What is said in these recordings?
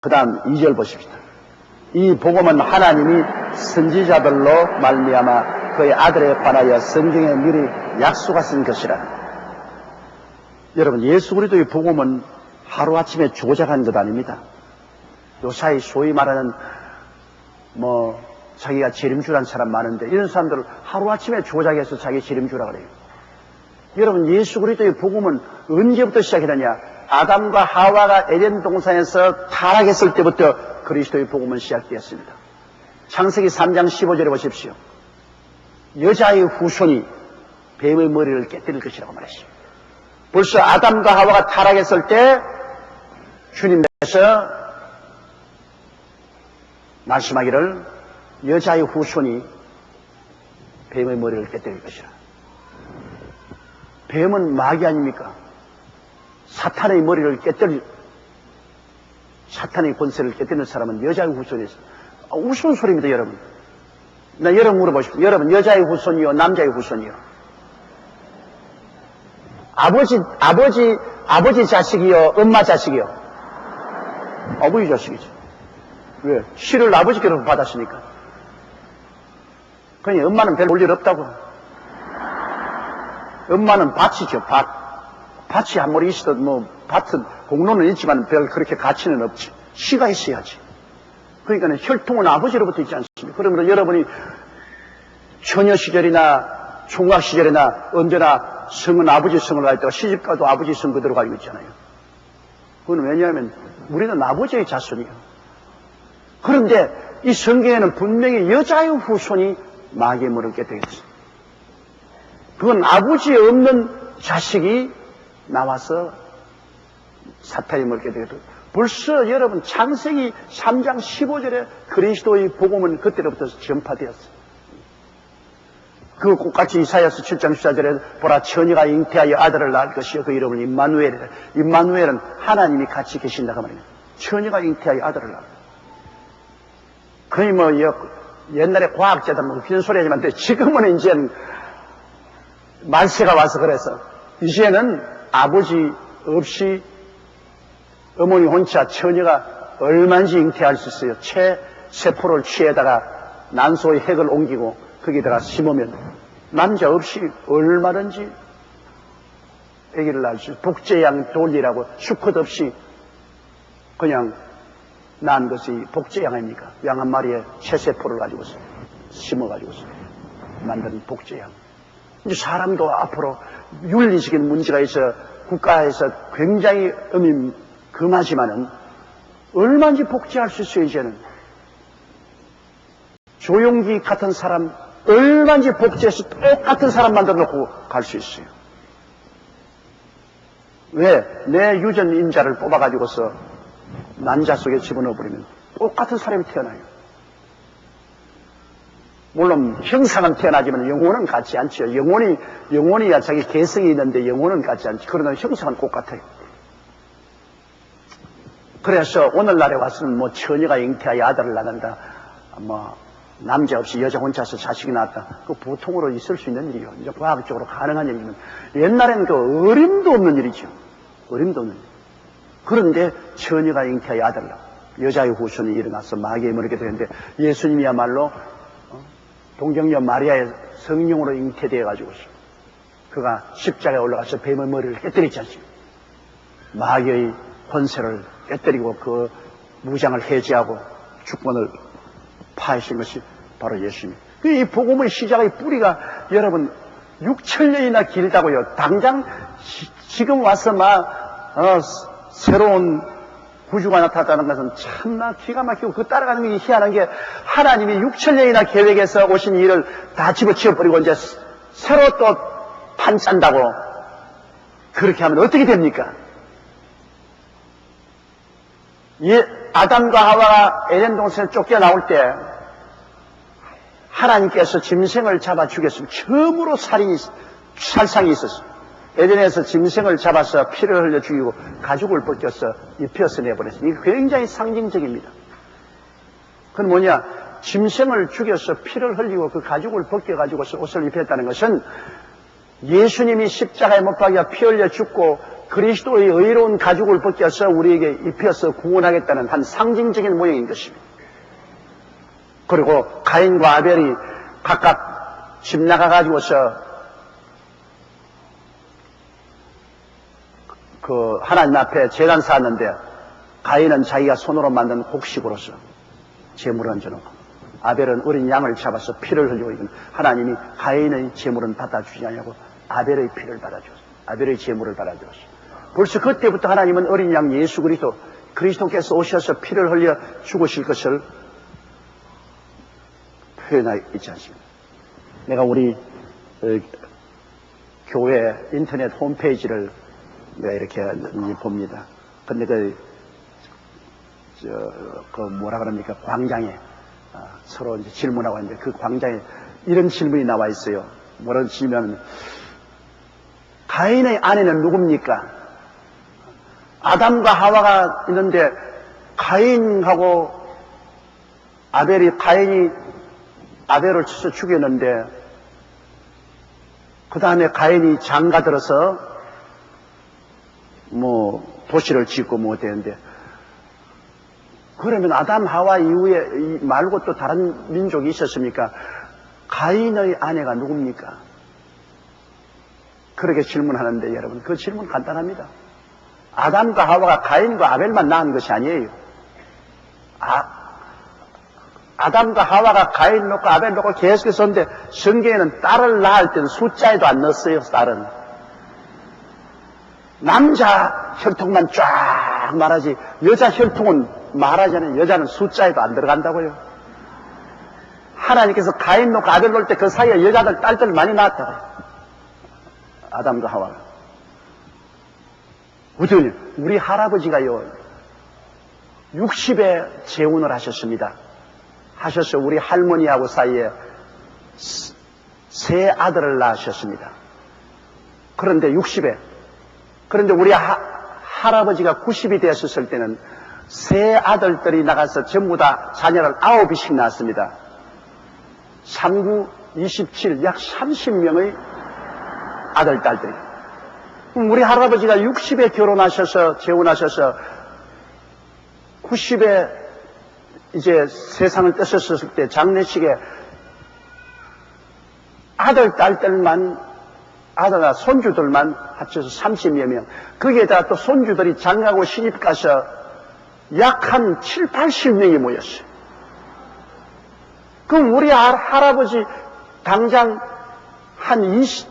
그 다음 2절 보십시다. 이 복음은 하나님이 선지자들로 말미암아 그의 아들에 관하여 성경에 미리 약속하신 것이라. 여러분 예수 그리스도의 복음은 하루아침에 조작한 것 아닙니다. 요사이 소위 말하는 뭐 자기가 재림주란 사람 많은데 이런 사람들을 하루아침에 조작해서 자기 재림주라 그래요. 여러분 예수 그리스도의 복음은 언제부터 시작했느냐? 아담과 하와가 에덴 동산에서 타락했을 때부터 그리스도의 복음은 시작되었습니다. 창세기 3장 15절에 보십시오. 여자의 후손이 뱀의 머리를 깨뜨릴 것이라고 말했습니다. 벌써 아담과 하와가 타락했을 때 주님께서 말씀하기를 여자의 후손이 뱀의 머리를 깨뜨릴 것이라. 뱀은 마귀 아닙니까? 사탄의 머리를 깨뜨릴, 사탄의 권세를 깨뜨리는 사람은 여자의 후손이었어. 아, 우스운 소리입니다, 여러분. 나 여러분 물어보십시오. 여러분, 여자의 후손이요, 남자의 후손이요? 아버지, 아버지, 아버지 자식이요, 엄마 자식이요? 아버지 자식이죠. 왜? 씨를 아버지께로 받았으니까. 그러니 엄마는 별 볼 일 없다고. 엄마는 밭이죠, 밭. 밭이 아무리 있어도 뭐, 밭은 공로는 있지만 별 그렇게 가치는 없지. 씨가 있어야지. 그러니까 혈통은 아버지로부터 있지 않습니까? 그러므로 여러분이 처녀 시절이나 총각 시절이나 언제나 성은 아버지 성을 갈 때가 시집가도 아버지 성 그대로 가지고 있잖아요. 그건 왜냐하면 우리는 아버지의 자손이에요. 그런데 이 성경에는 분명히 여자의 후손이 마귀의 물을 깨뜨렸어요. 그건 아버지 없는 자식이 나와서 사탄의 물을 깨뜨렸어요. 벌써 여러분 창세기 3장 15절에 그리스도의 복음은 그때로부터 전파되었어요. 그 꽃같이 이사야서 7장 14절에 보라 처녀가 잉태하여 아들을 낳을 것이요 그 이름을 임마누엘이라. 임마누엘은 하나님이 같이 계신다고 말입니다. 처녀가 잉태하여 아들을 낳을 거의 뭐 옛날에 과학자들 뭐 그런 소리 하지만 지금은 이제는 말세가 와서 그래서 이제는 아버지 없이 어머니 혼자 처녀가 얼마인지 잉태할 수 있어요. 채 세포를 취에다가 난소의 핵을 옮기고 거기다가 심으면 남자 없이 얼마든지 아기를 낳을 수 있어요. 복제양 돌리라고 수컷 없이 그냥 난 것이 복제양 아닙니까? 양한 마리에 채세포를 가지고서 심어가지고서 만든 복제양. 사람도 앞으로 윤리적인 문제가 있어 국가에서 굉장히 음임 금하지만은 얼마든지 복제할 수 있어요, 이제는. 조용기 같은 사람 얼마든지 복제해서 똑같은 사람 만들어 놓고 갈 수 있어요. 왜? 내 유전 인자를 뽑아가지고서 난자 속에 집어넣어 버리면 똑같은 사람이 태어나요. 물론 형상은 태어나지만 영혼은 같지 않죠. 영혼이 영혼이야 자기 개성이 있는데 영혼은 같지 않죠. 그러나 형상은 똑같아요. 그래서 오늘날에 와서는 뭐 처녀가 잉태하여 아들을 낳는다. 뭐 남자 없이 여자 혼자서 자식이 낳았다. 그 보통으로 있을 수 있는 일이요. 이제 과학적으로 가능한 일이면 옛날에는 그 어림도 없는 일이죠. 어림도 없는 일. 그런데 처녀가 잉태하여 아들을 낳아. 여자의 후손이 일어나서 마귀에 물게 되는데 예수님이야말로 어? 동정녀 마리아의 성령으로 잉태되어 가지고서 그가 십자가에 올라가서 뱀의 머리를 깨뜨리지 않습니까? 마귀의 권세를 깨뜨리고 그 무장을 해제하고 주권을 파하신 것이 바로 예수님. 이 복음의 시작의 뿌리가 여러분 6천 년이나 길다고요. 당장 시, 지금 와서 막 어, 새로운 구주가 나타났다는 것은 참나 기가 막히고 그 따라가는 게 희한한 게 하나님이 6천 년이나 계획해서 오신 일을 다 집어치워 버리고 이제 새로 또 판짠다고 그렇게 하면 어떻게 됩니까? 예, 아담과 하와가 에덴 동산에 쫓겨나올 때 하나님께서 짐승을 잡아 죽였으면 처음으로 살인이 살상이 있었어요. 에덴에서 짐승을 잡아서 피를 흘려 죽이고 가죽을 벗겨서 입혀서 내버렸어요. 이게 굉장히 상징적입니다. 그건 뭐냐? 짐승을 죽여서 피를 흘리고 그 가죽을 벗겨가지고서 옷을 입혔다는 것은 예수님이 십자가에 못 박여 피 흘려 죽고 그리스도의 의로운 가죽을 벗겨서 우리에게 입혀서 구원하겠다는 한 상징적인 모형인 것입니다. 그리고 가인과 아벨이 각각 집 나가가지고서 그 하나님 앞에 재단 쌓았는데 가인은 자기가 손으로 만든 곡식으로서 제물을 얹어놓고 아벨은 어린 양을 잡아서 피를 흘리고 있는 하나님이 가인의 제물은 받아주지 않냐고 아벨의 피를 받아주었어. 아벨의 제물을 받아주었어. 벌써 그때부터 하나님은 어린 양 예수 그리스도 그리스도께서 오셔서 피를 흘려 죽으실 것을 표현하고 있지 않습니까? 내가 우리 어, 교회 인터넷 홈페이지를 이렇게 이제 봅니다. 근데 그, 저, 그 뭐라 그럽니까? 광장에 아, 서로 이제 질문하고 있는데 그 광장에 이런 질문이 나와 있어요. 뭐라고 질문하면 가인의 아내는 누굽니까? 아담과 하와가 있는데 가인하고 아벨이 가인이 아벨을 죽였는데 그 다음에 가인이 장가 들어서 뭐 도시를 짓고 뭐 되는데 그러면 아담 하와 이후에 이 말고 또 다른 민족이 있었습니까? 가인의 아내가 누굽니까? 그렇게 질문하는데 여러분 그 질문 간단합니다. 아담과 하와가 가인과 아벨만 낳은 것이 아니에요. 아, 아담과 하와가 가인 놓고 아벨 놓고 계속해서 했는데 성경에는 딸을 낳을 때는 숫자에도 안 넣었어요. 딸은. 남자 혈통만 쫙 말하지 여자 혈통은 말하자면 여자는 숫자에도 안 들어간다고요. 하나님께서 가인 놓고 아벨 놓을 때 그 사이에 여자들 딸들 많이 낳았다고요. 아담과 하와가. 어쩌니 우리 할아버지가요 60에 재혼을 하셨습니다. 하셔서 우리 할머니하고 사이에 세 아들을 낳으셨습니다. 그런데 60에 그런데 우리 하, 할아버지가 90이 되었을 때는 세 아들들이 나가서 전부 다 자녀를 아홉이씩 낳았습니다. 39, 27, 약 30명의 아들, 딸들이. 우리 할아버지가 60에 결혼하셔서, 재혼하셔서 90에 이제 세상을 떠셨을 때 장례식에 아들, 딸들만, 아들과 손주들만 합쳐서 30여 명. 거기에다가 또 손주들이 장가고 시집 가서 약 한 7, 80명이 모였어요. 그럼 우리 할- 할아버지 당장 한 20,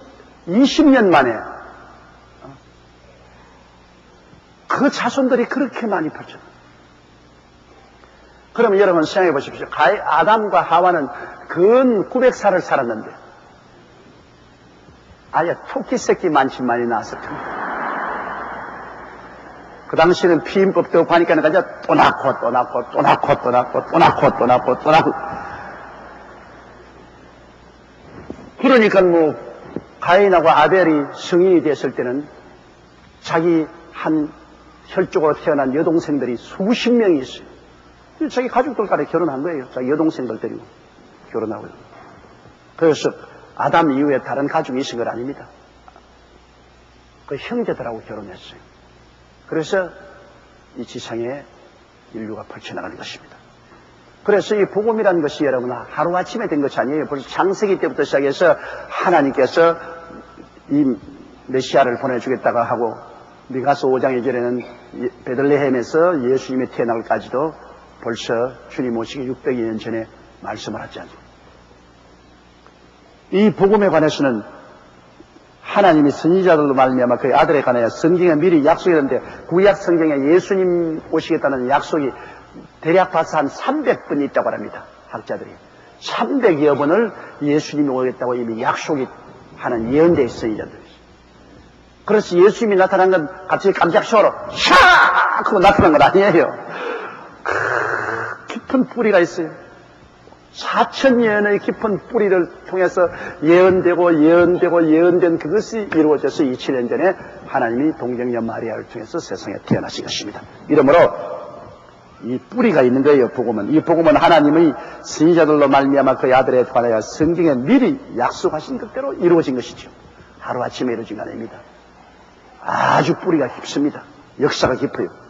20년 만에 그 자손들이 그렇게 많이 퍼져. 그러면 여러분 생각해 보십시오. 아담과 하와는 근 900살을 살았는데 아예 토끼 새끼 많이 낳았을 겁니다. 그 당시에는 피임법도 없고 하니까 그냥 또 낳고 또 낳고 또 낳고 또 낳고 또 낳고 또 낳고 또 낳고 그러니까 뭐 가인하고 아벨이 성인이 됐을 때는 자기 한 혈족으로 태어난 여동생들이 수십 명이 있어요. 자기 가족들 간에 결혼한 거예요. 자기 여동생들 데리고 결혼하고요. 그래서 아담 이후에 다른 가족이 있은 건 아닙니다. 그 형제들하고 결혼했어요. 그래서 이 지상에 인류가 펼쳐나가는 것입니다. 그래서 이 복음이라는 것이 여러분 하루아침에 된 것이 아니에요. 벌써 창세기 때부터 시작해서 하나님께서 이 메시아를 보내주겠다고 하고 미가서 5장 2절에는 베들레헴에서 예수님이 태어날까지도 벌써 주님 오시기 600여 전에 말씀을 하지 않습니까? 이 복음에 관해서는 하나님이 선지자들로 말미암아 그의 아들에 관하여 성경에 미리 약속했는데 구약 성경에 예수님 오시겠다는 약속이 대략 봐서 한 300번 있다고 합니다. 학자들이. 300여 번을 예수님이 오겠다고 이미 약속이 하는 예언대 선지자들이. 그래서 예수님이 나타난 건 갑자기 깜짝 쇼로 샤! 하고 나타난 건 아니에요. 크, 깊은 뿌리가 있어요. 4천 년의 깊은 뿌리를 통해서 예언되고 예언되고 예언된 그것이 이루어져서 2000년 전에 하나님이 동정녀 마리아를 통해서 세상에 태어나신 것입니다. 이러므로 이 뿌리가 있는 거예요. 복음은 이 복음은 하나님의 선지자들로 말미암아 그의 아들에 관하여 성경에 미리 약속하신 것대로 이루어진 것이죠. 하루 아침에 이루어진 거 아닙니다. 아주 뿌리가 깊습니다. 역사가 깊어요.